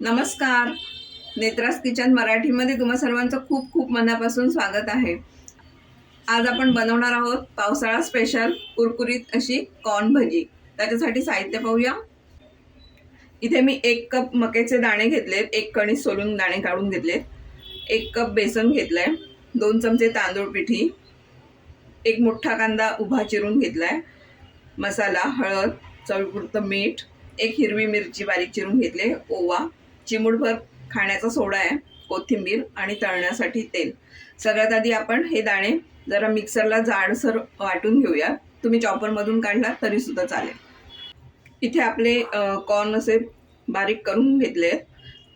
नमस्कार. नेत्रास किचन मराठीमध्ये तुम्हा सर्वांचं खूप खूप मनापासून स्वागत आहे. आज आपण बनवणार आहोत पावसाळा स्पेशल कुरकुरीत अशी कॉर्न भजी. त्याच्यासाठी साहित्य पाहूया. इथे मी एक कप मक्याचे दाणे घेतलेत एक कणी सोलून दाणे काढून घेतलेत एक कप बेसन घेतलंय दोन चमचे तांदूळ पिठी एक मोठा कांदा उभा चिरून घेतलाय मसाला हळद चवीपुरतं मीठ एक हिरवी मिरची बारीक चिरून घेतले ओवा चिमूटभर खाण्याचा सोडा आहे कोथिंबीर आणि तळण्यासाठी तेल. सगळ्यात आधी आपण हे दाणे जरा मिक्सरला जाडसर वाटून घेऊया. तुम्ही चॉपरमधून काढला तरी सुद्धा चालेल. इथे आपले कॉर्न असे बारीक करून घेतले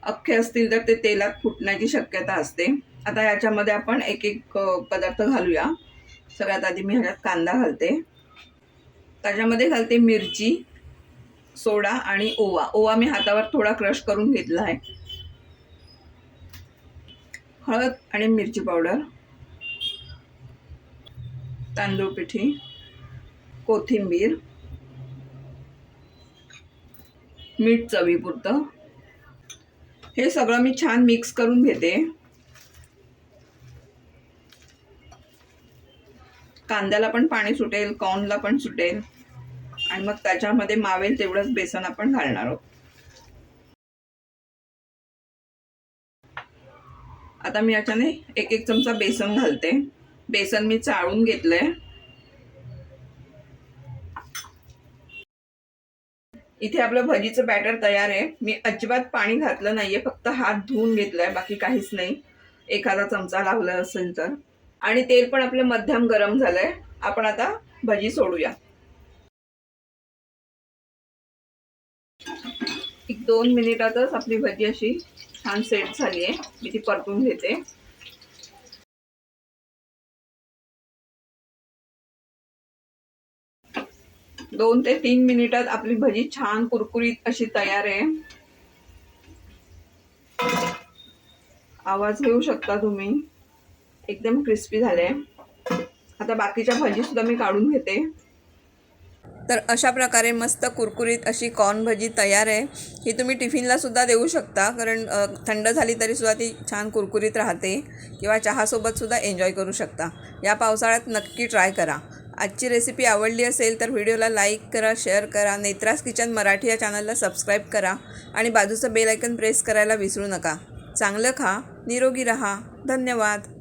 अख्खे असतील तर ते तेलात फुटण्याची शक्यता असते. आता याच्यामध्ये आपण एक एक पदार्थ घालूया. सगळ्यात आधी मी ह्याच्यात कांदा घालते. त्याच्यामध्ये घालते मिरची. सोडा आणि ओवा. ओवा मी हातावर थोडा क्रश करून घेतला आहे. हळद आणि मिरची पावडर. तांदूळ पिठी. कोथिंबीर. मीठ चवीपुरतं. हे सगळं मी छान मिक्स करून घेते. कांद्याला पण पाणी सुटेल कॉर्नला पण सुटेल. आणि मग त्याच्यामध्ये मावेल तेवढंच बेसन आपण घालणार आहोत. आता मी याच्याने एक एक चमचा बेसन घालते. बेसन मी चाळून घेतलंय. इथे आपलं भजीचं बॅटर तयार आहे. मी अजिबात पाणी घातलं नाहीये फक्त हात धुवून घेतलाय बाकी काहीच नाही. एखादा चमचा लावला असेल तर. आणि तेल पण आपलं मध्यम गरम झालंय. आपण आता भजी सोडूया. एक दोन मिनिटातच आपली भजी अशी छान सेट झाली आहे. मी ती परतून घेते. दोन ते तीन मिनिटात आपली भजी छान कुरकुरीत अशी तयार आहे. आवाज घेऊ शकता तुम्ही? एकदम क्रिस्पी झाले. आता बाकीच्या भजी सुद्धा मी काढून घेते. तर अशा प्रकारे मस्त कुरकुरीत अशी कॉर्न भजी तयार आहे. ही तुम्ही टिफिनलासुद्धा देऊ शकता कारण थंड झाली तरीसुद्धा ती छान कुरकुरीत राहते किंवा चहासोबतसुद्धा एन्जॉय करू शकता. या पावसाळ्यात नक्की ट्राय करा. आजची रेसिपी आवडली असेल तर व्हिडिओला लाईक करा शेअर करा नेत्रास किचन मराठी या चॅनलला सबस्क्राईब करा आणि बाजूचं बेल आयकन प्रेस करायला विसरू नका. चांगलं खा निरोगी रहा. धन्यवाद.